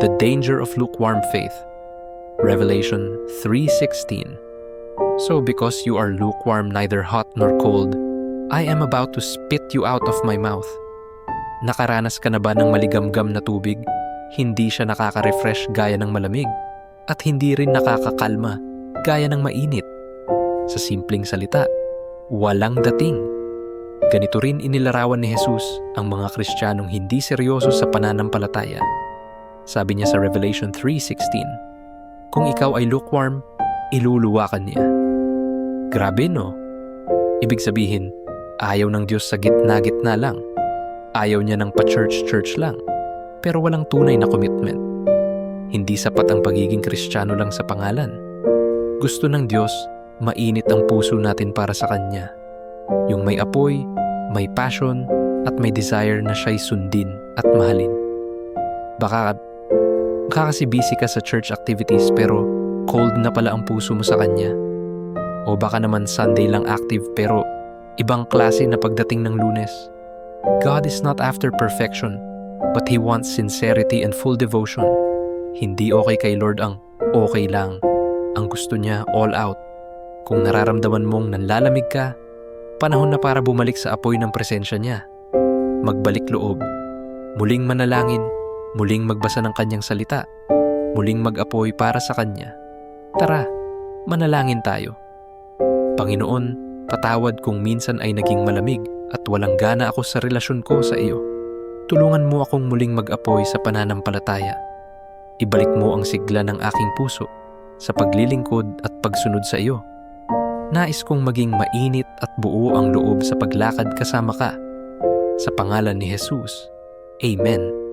The danger of lukewarm faith. Revelation 3:16. So because you are lukewarm neither hot nor cold, I am about to spit you out of my mouth. Nakaranas ka na ba ng maligamgam na tubig? Hindi siya nakaka-refresh gaya ng malamig at hindi rin nakakakalma gaya ng mainit. Sa simpleng salita, walang dating. Ganito rin inilarawan ni Jesus ang mga Kristiyanong hindi seryoso sa pananampalataya. Sabi niya sa Revelation 3.16, Kung ikaw ay lukewarm, iluluwakan niya. Grabe no? Ibig sabihin, ayaw ng Diyos sa gitna-gitna lang. Ayaw niya ng pa-church-church lang. Pero walang tunay na commitment. Hindi sapat ang pagiging Kristiyano lang sa pangalan. Gusto ng Diyos, mainit ang puso natin para sa Kanya. Yung may apoy, may passion, at may desire na siya'y sundin at mahalin. Baka, baka kasi busy ka sa church activities pero cold na pala ang puso mo sa Kanya. O baka naman Sunday lang active pero ibang klase na pagdating ng lunes. God is not after perfection, but He wants sincerity and full devotion. Hindi okay kay Lord ang okay lang. Ang gusto niya all out. Kung nararamdaman mong nanlalamig ka, panahon na para bumalik sa apoy ng presensya niya. Magbalik loob, muling manalangin, muling magbasa ng kanyang salita, muling mag-apoy para sa kanya. Tara, manalangin tayo. Panginoon, patawad kung minsan ay naging malamig at walang gana ako sa relasyon ko sa iyo. Tulungan mo akong muling mag-apoy sa pananampalataya. Ibalik mo ang sigla ng aking puso sa paglilingkod at pagsunod sa iyo. Nais kong maging mainit at buo ang loob sa paglakad kasama ka. Sa pangalan ni Jesus. Amen.